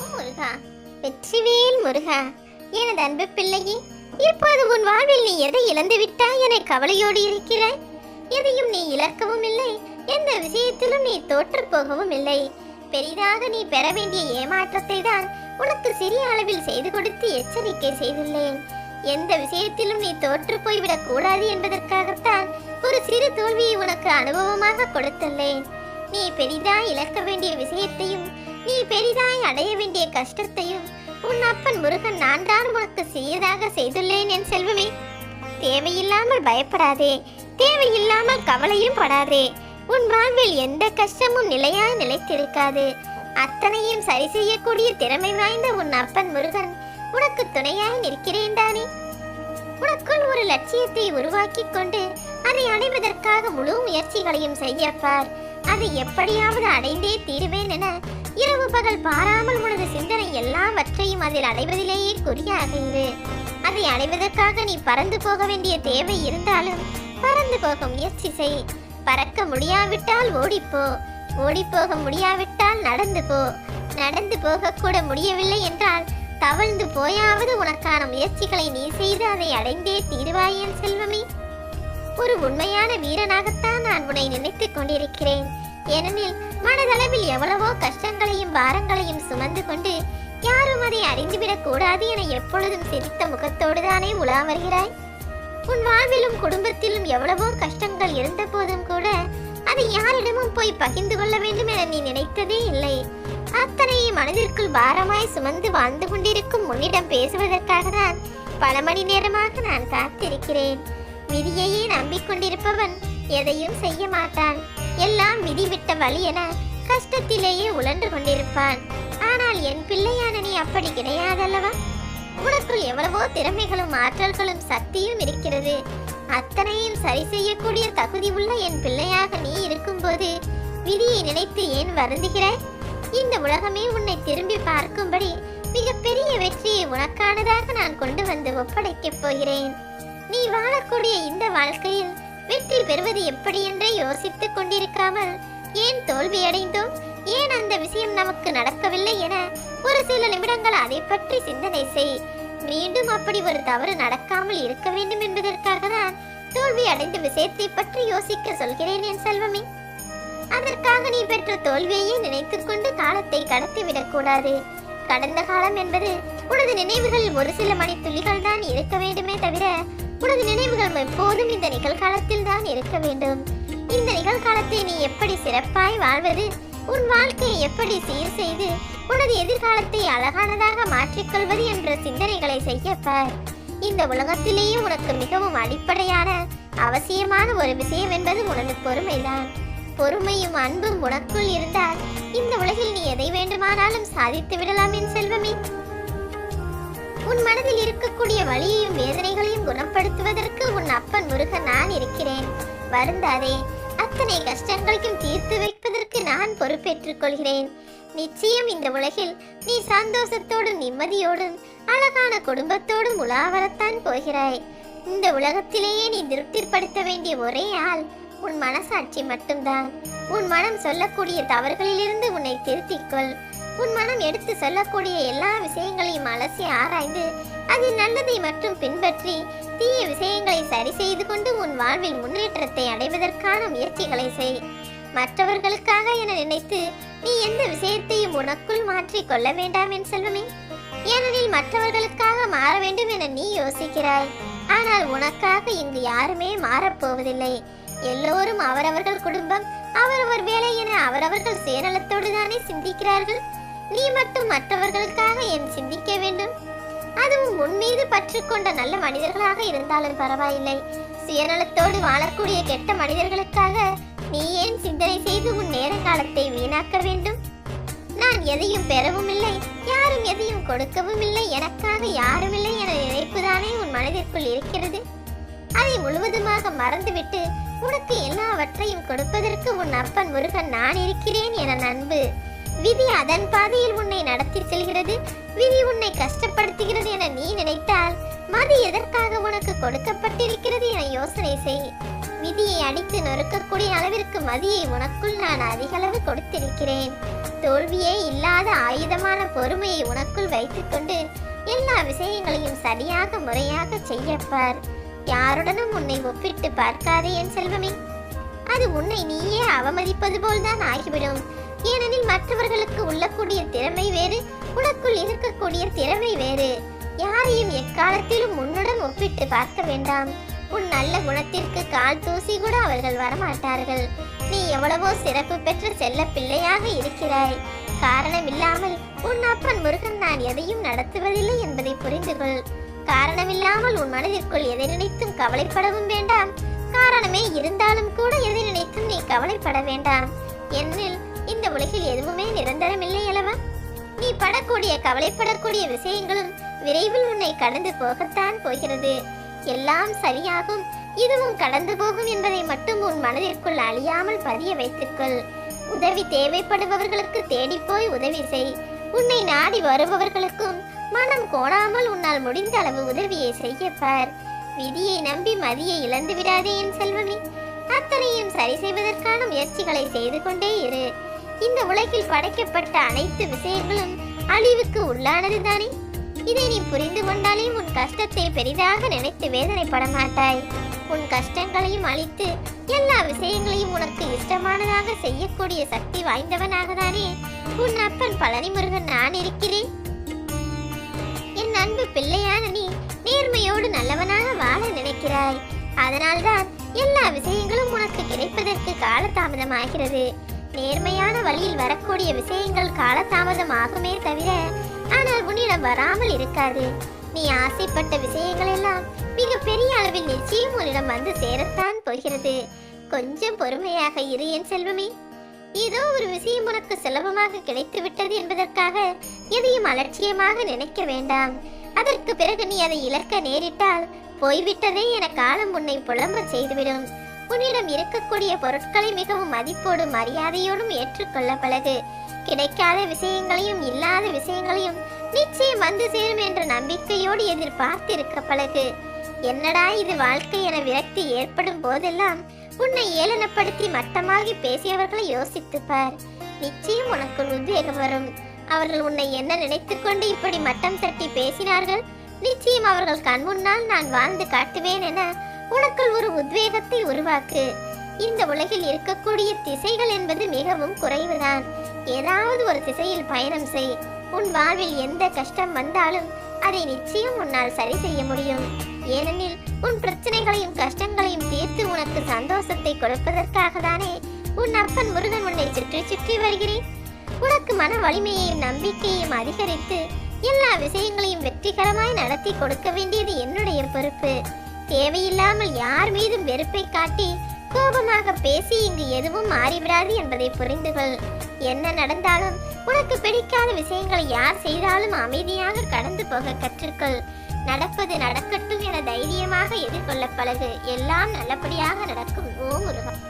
முருகா. வெற்றிவேல் முருகா. எனது அன்பு பிள்ளையே இப்போது உன் வாழ்வில் நீ எதை இழந்து விட்டாய் என கவலையோடு இருக்கிறாய்? எதையும் நீ இழக்கவும் இல்லை எந்த விஷயத்திலும் நீ தோற்று போகவும் இல்லை. பெரிதாக நீ பெற வேண்டிய ஏமாற்றத்தை தான் உனக்கு சிறிய அளவில் செய்து கொடுத்து எச்சரிக்கை செய்துள்ளேன். எந்த விஷயத்திலும் நீ தோற்று போய்விடக் கூடாது என்பதற்காகத்தான் ஒரு சிறு தோல்வியை உனக்கு அனுபவமாக கொடுத்துள்ளேன். நீ பெரிதாய் இழக்க வேண்டிய விஷயத்தையும் நீ பெரிதாய் அடைய வேண்டிய கஷ்டத்தையும் உன் அப்பன் முருகன் நான்தான் உனக்கு சிறியதாக செய்துள்ளேன் என் செல்வமே. தேவையில்லாமல் பயப்படாதே. தேவையில்லாமல் கவலையும் படாதே. உன் வாழ்வில் எந்த கஷ்டமும் நிலையாய் நிலைத்திருக்காது. அத்தனையும் சரி செய்யக்கூடிய திறமை வாய்ந்த உன் அப்பன் முருகன் உனக்கு துணையாய் நிற்கிறேன் தானே. உனக்குள் ஒரு லட்சியத்தை உருவாக்கிக் கொண்டு அதை அடைவதற்காக முழு முயற்சிகளையும் செய்யப்பார். அதை எப்படியாவது அடைந்தே தீருவேன் என இரவு பகல் பாராமல் உனது சிந்தனை எல்லாவற்றையும் அதில் அடைவதிலேயே குறியாகிறது அதை அடைவதற்காக நீ பறந்து போக வேண்டிய தேவை இருந்தாலும் பறந்து போக முயற்சி செய். பறக்க முடியாவிட்டால் ஓடிப்போ. ஓடிப்போக முடியாவிட்டால் நடந்து போ. நடந்து போக கூட முடியவில்லை என்றால் தவழ்ந்து போயாவது உனக்கான முயற்சிகளை நீ செய்து அதை அடைந்தே தீர்வாயன் செல்வமே. ஒரு உண்மையான வீரனாகத்தான் நான் உன்னை நினைத்துக் கொண்டிருக்கிறேன். ஏனெனில் மனதளவில் எவ்வளவோ கஷ்டங்களையும் பாரங்களையும் சுமந்து கொண்டு யாரும் அதை அறிந்துவிடக் கூடாது என எப்பொழுதும் சிரித்த முகத்தோடு தானே உலா வருகிறாய்? உன் வாழ்விலும் குடும்பத்திலும் எவ்வளவோ கஷ்டங்கள் இருந்த போதும் கூட அதை யாரிடமும் போய் பகிர்ந்து கொள்ள வேண்டும் என நீ நினைத்ததே இல்லை. அத்தனையும் மனதிற்குள் பாரமாய் சுமந்து வாழ்ந்து கொண்டிருக்கும் உன்னிடம் பேசுவதற்காக தான் பல மணி நேரமாக நான் காத்திருக்கிறேன். விதியையே நம்பிக்கொண்டிருப்பவன் எதையும் செய்ய மாட்டான். எல்லாம் விதிவிட்ட வழி என கஷ்டத்திலேயே உழன்று கொண்டிருப்பான் ஆனால் என் பிள்ளையான நீ அப்படி கிடையாதல்லவா? உனக்குள் எவ்வளவோ திறமைகளும் ஆற்றல்களும் சக்தியும் இருக்கிறது. அத்தனையும் சரி செய்யக்கூடிய தகுதி உள்ள என் பிள்ளையாக நீ இருக்கும்போது விதியை நினைத்து ஏன் வருந்துகிறாய்? இந்த உலகமே உன்னை திரும்பி பார்க்கும்படி மிகப்பெரிய வெற்றியை உனக்கானதாக நான் கொண்டு வந்து ஒப்படைக்கப் போகிறேன். நீ வாழக்கூடிய இந்த வாழ்க்கையில் வெற்றி பெறுவது எப்படி என்றே யோசித்துக் கொண்டிருக்காமல் ஏன் தோல்வி அடைந்தோம்? ஏன் அந்த விஷயம் நமக்கு நடக்கவில்லை என ஒரு சில நிமிடங்கள் அதை பற்றி சிந்தனை செய். மீண்டும் அப்படி ஒரு தவறு நடக்காமல் இருக்க வேண்டும் என்பதற்காக தான் தோல்வி அடைந்த விஷயத்தை பற்றி யோசிக்க சொல்கிறேன் என் செல்வமே. அதற்காக நீ பெற்ற தோல்வியையே நினைத்துக் கொண்டு காலத்தை கடத்திவிடக் கூடாது. கடந்த காலம் என்பது உனது நினைவுகளில் ஒரு சில மணித்துளிகள் தான் இருக்க வேண்டுமே தவிர உனது நினைவுகள் எப்போதும் இந்த நிகழ்காலத்தில் தான் இருக்க வேண்டும். இந்த நிகழ்காலத்தை நீ எப்படி சிறப்பாய் வாழ்வது? உன் வாழ்க்கையை எப்படி சீர் செய்து உனது எதிர்காலத்தை அழகானதாக மாற்றிக்கொள்வது என்ற சிந்தனைகளை செய்யப்பார் இந்த உலகத்திலேயே உனக்கு மிகவும் அடிப்படையான அவசியமான ஒரு விஷயம் என்பது உனது பொறுமைதான். பொறுமையும் அன்பும் உனக்குள் இருந்தால் இந்த உலகில் நீ எதை வேண்டுமானாலும் சாதித்து விடலாம் என் செல்வமே. உன் மனதில் இருக்கக்கூடிய வலியையும் வேதனைகளையும் குணப்படுத்துவதற்கு உன் அப்பன் முருகன் நான் இருக்கிறேன். வருந்தாதே அத்தனை கஷ்டங்களையும் தீர்த்து வைப்பதற்கு நான் பொறுப்பேற்றுக் கொள்கிறேன். நிச்சயம் இந்த உலகில் நீ சந்தோஷத்தோடும் நிம்மதியோடும் அழகான குடும்பத்தோடும் உலாவரத்தான் போகிறாய். இந்த உலகத்திலேயே நீ திருப்திப்படுத்த வேண்டிய ஒரே ஆள் உன் மனசாட்சி மட்டும்தான். உன் மனம் சொல்லக்கூடிய தவறுகளிலிருந்து உன்னை திருத்திக்கொள் உன் மனம் எடுத்து சொல்லக்கூடிய எல்லா விஷயங்களையும் அலசி ஆராய்ந்து அதில் நல்லதை மட்டும் பின்பற்றி தீய விஷயங்களை சரி செய்து கொண்டு உன் வாழ்வில் முன்னேற்றத்தை அடைவதற்கான முயற்சிகளை செய். மற்றவர்களுக்காக என நினைத்து நீ எந்த விஷயத்தையும் உனக்குள் மாற்றிக் கொள்ள வேண்டாம் என் செல்வமே. ஏனெனில் மற்றவர்களுக்காக மாற வேண்டும் என நீ யோசிக்கிறாய். ஆனால் உனக்காக இங்கு யாருமே மாறப்போவதில்லை எல்லோரும் அவரவர்கள் குடும்பம் அவரவர் வேலை என அவரவர்கள் சுயநலத்தோடு தானே சிந்திக்கிறார்கள்? நீ மட்டும் மற்றவர்களுக்காக ஏன் சிந்திக்க வேண்டும். அதுவும் உன் மீது பற்று கொண்ட நல்ல மனிதர்களாக இருந்தாலும் பரவாயில்லை. சுயநலத்தோடு வாழக்கூடிய கெட்ட மனிதர்களுக்காக நீ ஏன் சிந்தனை செய்து உன் நேர காலத்தை வீணாக்க வேண்டும்? நான் எதையும் பெறவும் இல்லை யாரும் எதையும் கொடுக்கவும் இல்லை எனக்காக யாரும் இல்லை என நினைப்புதானே உன் மனதிற்குள் இருக்கிறது? அதை முழுவதுமாக மறந்துவிட்டு உனக்கு எல்லாவற்றையும் கொடுப்பதற்கு உன் அப்பன் முருகன் நான் இருக்கிறேன் என நண்பு. விதி அதன் பாதையில் உன்னை நடத்தி செல்கிறது. விதி உன்னை கஷ்டப்படுத்துகிறது என நீ நினைத்தால் மதி எதற்காக உனக்கு கொடுக்கப்பட்டிருக்கிறது என யோசனை செய். விதியை அடித்து நொறுக்கக்கூடிய அளவிற்கு மதியை உனக்குள் நான் அதிகளவு கொடுத்திருக்கிறேன். தோல்வியே இல்லாத ஆயுதமான பொறுமையை உனக்குள் வைத்துக்கொண்டு எல்லா விஷயங்களையும் சரியாக முறையாக செய்யப்பார். யாருடனும் உன்னை ஒப்பிட்டு பார்க்காதே என் செல்வமே. அது உன்னை நீயே அவமதிப்பது போல்தான் ஆகிவிடும். ஏனெனில் மற்றவர்களுக்கு உள்ளக்கூடிய திறமை வேறு உனக்குள் இருக்கக்கூடிய திறமை வேறு. யாரையும் எக்காலத்திலும் உன்னுடன் ஒப்பிட்டு பார்க்க வேண்டாம். உன் நல்ல குணத்திற்கு கால் தூசி கூட அவர்கள் வரமாட்டார்கள். நீ எவ்வளவோ சிறப்பு பெற்ற செல்ல பிள்ளையாக இருக்கிறாய். காரணம் இல்லாமல் உன் அப்பன் முருகன் நான் எதையும் நடத்துவதில்லை என்பதை புரிந்து கொள் காரணமில்லாமல் உன் மனதிற்குள் எதை நினைத்தும் கவலைப்படவும் வேண்டாம். காரணமே இருந்தாலும் கூட எதை நினைத்தும் நீ கவலைப்பட வேண்டாம். என்னில் இந்த உலகில் எதுவுமே நிரந்தரமில்லை அல்லவா? நீ படக்கூடிய கவலைப்படக்கூடிய விஷயங்களும் விரைவில் உன்னை கடந்து போகத்தான் போகிறது. எல்லாம் சரியாகும். இதுவும் கடந்து போகும் என்பதை மட்டும் உன் மனதிற்குள் அழியாமல் பதிய வைத்துக்கொள். உதவி தேவைப்படுபவர்களுக்கு தேடிப்போய் உதவி செய். உன்னை நாடி வருபவர்களுக்கும் மனம் கோணாமல் உன்னால் முடிந்த அளவு உதவியை செய்ய பார். விதியை நம்பி மதியை இழந்து விடாதே என் செல்வமே. அத்தனையும் சரி செய்வதற்கான முயற்சிகளை செய்து கொண்டே இரு. இந்த உலகில் படைக்கப்பட்ட அனைத்து விஷயங்களும் அழிவுக்கு உள்ளானது தானே? இதை நீ புரிந்து கொண்டாலே உன் கஷ்டத்தை பெரிதாக நினைத்து வேதனைப்பட மாட்டாய். உன் கஷ்டங்களையும் அழித்து எல்லா விஷயங்களையும் உனக்கு இஷ்டமானதாக செய்யக்கூடிய சக்தி வாய்ந்தவனாக தானே உன் அப்பன் பழனி முருகன் நான் இருக்கிறேன். என் அன்பு பிள்ளையான நீ நேர்மையோடு நல்லவனாக வாழ நினைக்கிறாய். அதனால்தான் எல்லா விஷயங்களும் உனக்கு கிடைப்பதற்கு காலதாமதமாகிறது. நேர்மையான வழியில் வரக்கூடிய விஷயங்கள் காலதாமதம் ஆகுமே தவிர ஆனால் உன்னிடம் வராமல் இருக்காது. நீ ஆசைப்பட்ட விஷயங்கள் எல்லாம் மிக பெரிய அளவில் நிச்சயம் உன்னிடம் வந்து சேரத்தான் போகிறது. கொஞ்சம் பொறுமையாக இரு என் செல்வமே. ஏதோ ஒரு விஷயம் உனக்கு சுலபமாக கிடைத்து விட்டது என்பதற்காக எதையும் அலட்சியமாக நினைக்க வேண்டாம். அதற்கு பிறகு நீ அதை இழக்க நேரிட்டால் போய்விட்டதே என காலம் உன்னை புலம்ப செய்துவிடும். உன்னிடம் இருக்கக்கூடிய பொருட்களை மிகவும் மதிப்போடும் மரியாதையோடும் ஏற்றுக்கொள்ள பழகு. கிடைக்காத விஷயங்களையும் இல்லாத விஷயங்களையும் நிச்சயம் வந்து சேரும் என்ற நம்பிக்கையோடு எதிர்பார்த்திருக்க பழகு. என்னடா இது வாழ்க்கை என விரக்தி ஏற்படும் போதெல்லாம் உன்னை ஏளனப்படுத்தி மட்டமாகி பேசியவர்களை யோசித்து பார். நிச்சயம் உனக்கு உத்வேகம் வரும். அவர்கள் உன்னை என்ன நினைத்துக்கொண்டு இப்படி மட்டம் தட்டி பேசினார்கள்? நிச்சயம் அவர்கள் கண் முன்னால் நான் வாழ்ந்து காட்டுவேன் என உனக்குள் ஒரு உத்வேகத்தை செல்வாக்கு இந்த உலகில் இருக்கக்கூடிய திசைகள் என்பது மிகவும் குறைவுதான். ஏதாவது ஒரு திசையில் பயணம் செய். உன் வாழ்வில் எந்த கஷ்டம் வந்தாலும் அதை நிச்சயம் உன்னால் சரி செய்ய முடியும். ஏனெனில் உன் பிரச்சனைகளையும் கஷ்டங்களையும் தீர்த்து உனக்கு சந்தோஷத்தை கொடுப்பதற்காக தானே உன் அப்பன் முருகன் உன்னை சுற்றி சுற்றி வருகிறேன். உனக்கு மன வலிமையையும் நம்பிக்கையையும் அதிகரித்து எல்லா விஷயங்களையும் வெற்றிகரமாய் நடத்தி கொடுக்க வேண்டியது என்னுடைய பொறுப்பு. தேவையில்லாமல் யார் மீதும் வெறுப்பை காட்டி கோபமாக பேசி இங்கு எதுவும் மாறிவிடாது என்பதை புரிந்து கொள் என்ன நடந்தாலும் உனக்கு பிடிக்காத விஷயங்களை யார் செய்தாலும் அமைதியாக கடந்து போக கற்றுக்கொள். நடப்பது நடக்கட்டும் என தைரியமாக எதிர்கொள்ள பழகு. எல்லாம் நல்லபடியாக நடக்கும் ஓ முருகன்